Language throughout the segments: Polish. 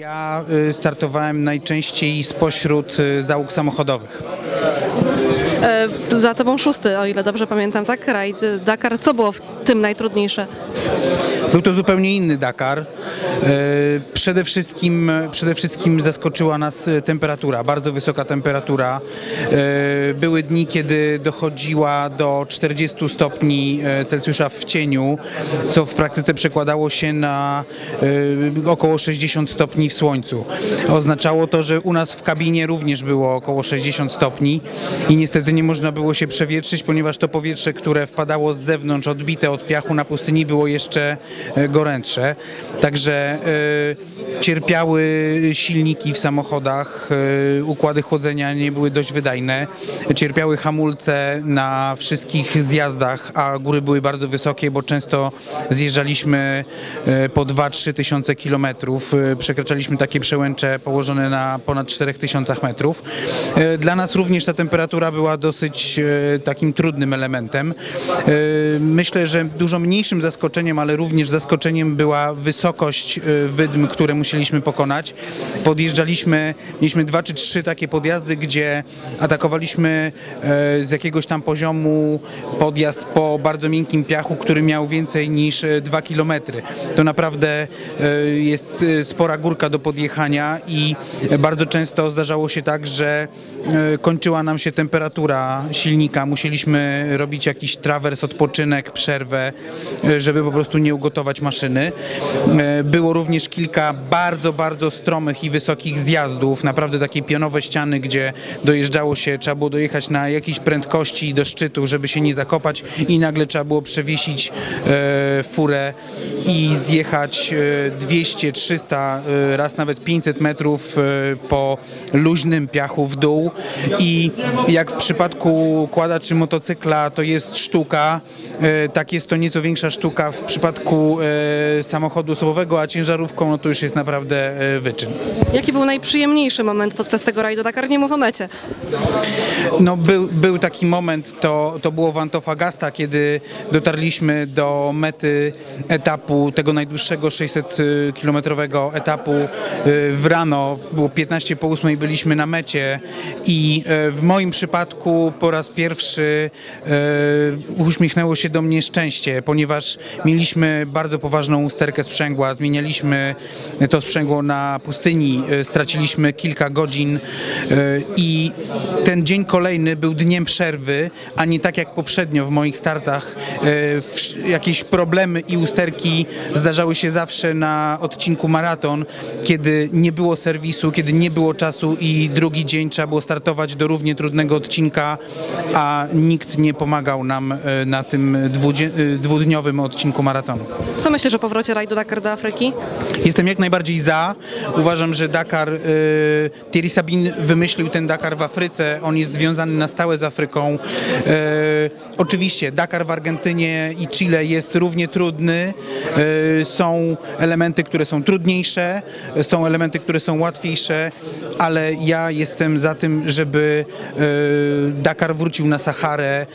Ja y, startowałem najczęściej spośród y, załóg samochodowych. E, za tobą szósty, o ile dobrze pamiętam, tak? Rajd e, Dakar. Co było w tym najtrudniejsze? Był to zupełnie inny Dakar. Y, Przede wszystkim, przede wszystkim zaskoczyła nas y, temperatura, bardzo wysoka temperatura. Były dni, kiedy dochodziła do 40 stopni Celsjusza w cieniu, co w praktyce przekładało się na około 60 stopni w słońcu. Oznaczało to, że u nas w kabinie również było około 60 stopni i niestety nie można było się przewietrzyć, ponieważ to powietrze, które wpadało z zewnątrz, odbite od piachu na pustyni, było jeszcze e, gorętsze. Także e, cierpiały silniki w samochodach, e, układy chłodzenia nie były dość wydajne, cierpiały hamulce na wszystkich zjazdach, a góry były bardzo wysokie, bo często zjeżdżaliśmy po 2-3 tysiące kilometrów, przekraczaliśmy takie przełęcze położone na ponad 4 tysiącach metrów. Dla nas również ta temperatura była dosyć e, takim trudnym elementem. E, Myślę, że dużo mniejszym zaskoczeniem, ale również zaskoczeniem była wysokość e, wydm, które musieliśmy pokonać. Podjeżdżaliśmy, mieliśmy dwa czy trzy takie podjazdy, gdzie atakowaliśmy z jakiegoś tam poziomu podjazd po bardzo miękkim piachu, który miał więcej niż 2 km. To naprawdę jest spora górka do podjechania i bardzo często zdarzało się tak, że kończyła nam się temperatura silnika. Musieliśmy robić jakiś trawers, odpoczynek, przerwę, e, żeby po prostu nie ugotować maszyny. E, Było również kilka bardzo, bardzo stromych i wysokich zjazdów, naprawdę takie pionowe ściany, gdzie dojeżdżało się, trzeba było dojechać na jakiejś prędkości do szczytu, żeby się nie zakopać i nagle trzeba było przewiesić e, furę i zjechać e, 200, 300, e, raz nawet 500 metrów po luźnym piachu w dół i jak kłada czy motocykla to jest sztuka, e, tak jest to nieco większa sztuka w przypadku e, samochodu osobowego, a ciężarówką no to już jest naprawdę e, wyczyn. Jaki był najprzyjemniejszy moment podczas tego rajdu Dakar? Nie mów o mecie. No, był, był taki moment, to, to było w Antofagasta, kiedy dotarliśmy do mety etapu, tego najdłuższego 600-kilometrowego etapu w rano. Było 15 po 8 byliśmy na mecie i w moim przypadku po raz pierwszy y, uśmiechnęło się do mnie szczęście, ponieważ mieliśmy bardzo poważną usterkę sprzęgła, zmienialiśmy to sprzęgło na pustyni, y, straciliśmy kilka godzin y, i ten dzień kolejny był dniem przerwy, a nie tak jak poprzednio w moich startach. e, wsz- Jakieś problemy i usterki zdarzały się zawsze na odcinku maraton, kiedy nie było serwisu, kiedy nie było czasu i drugi dzień trzeba było startować do równie trudnego odcinka, a nikt nie pomagał nam e, na tym e, dwudniowym odcinku maratonu. Co myślisz o powrocie rajdu Dakar do Afryki? Jestem jak najbardziej za. Uważam, że Dakar, y, Thierry Sabin wymyślił ten Dakar w Afryce. On jest związany na stałe z Afryką. Oczywiście Dakar w Argentynie i Chile jest równie trudny. Są elementy, które są trudniejsze, są elementy, które są łatwiejsze, ale ja jestem za tym, żeby Dakar wrócił na Saharę.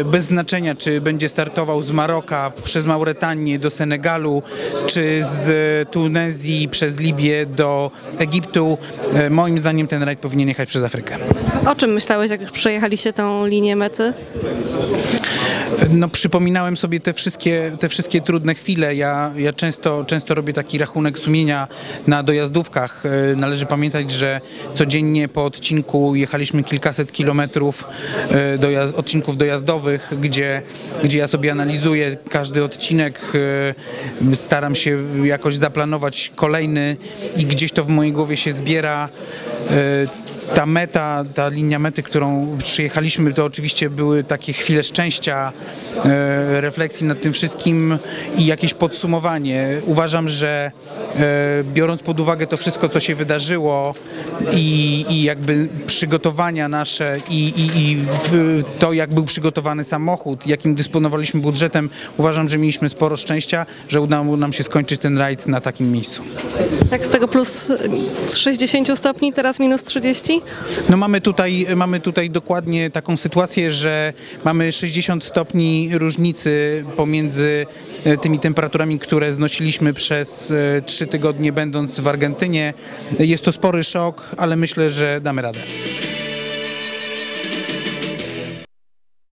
Y, bez znaczenia, czy będzie startował z Maroka przez Mauretanię do Senegalu, czy z Tunezji przez Libię do Egiptu. E, Moim zdaniem ten rajd powinien jechać przez Afrykę. O czym myślałeś, jak przejechaliście tą linię mety? No, przypominałem sobie te wszystkie, te wszystkie trudne chwile. Ja, ja często, często robię taki rachunek sumienia na dojazdówkach. E, Należy pamiętać, że codziennie po odcinku jechaliśmy kilkaset kilometrów e, dojazd, odcinków dojazdowych, gdzie, gdzie ja sobie analizuję każdy odcinek, e, staram się jakoś zaplanować kolejny i gdzieś to w mojej głowie się zbiera. E, ta meta, ta linia mety, którą przyjechaliśmy, to oczywiście były takie chwile szczęścia, e, refleksji nad tym wszystkim i jakieś podsumowanie. Uważam, że e, biorąc pod uwagę to wszystko, co się wydarzyło i, i jakby przygotowania nasze i, i, i to, jak był przygotowany samochód, jakim dysponowaliśmy budżetem, uważam, że mieliśmy sporo szczęścia, że udało nam się skończyć ten rajd na takim miejscu. Tak z tego plus 60 stopni, teraz minus 30? No mamy tutaj, mamy tutaj dokładnie taką sytuację, że mamy 60 stopni różnicy pomiędzy e, tymi temperaturami, które znosiliśmy przez e, trzy trzy tygodnie będąc w Argentynie. Jest to spory szok, ale myślę, że damy radę.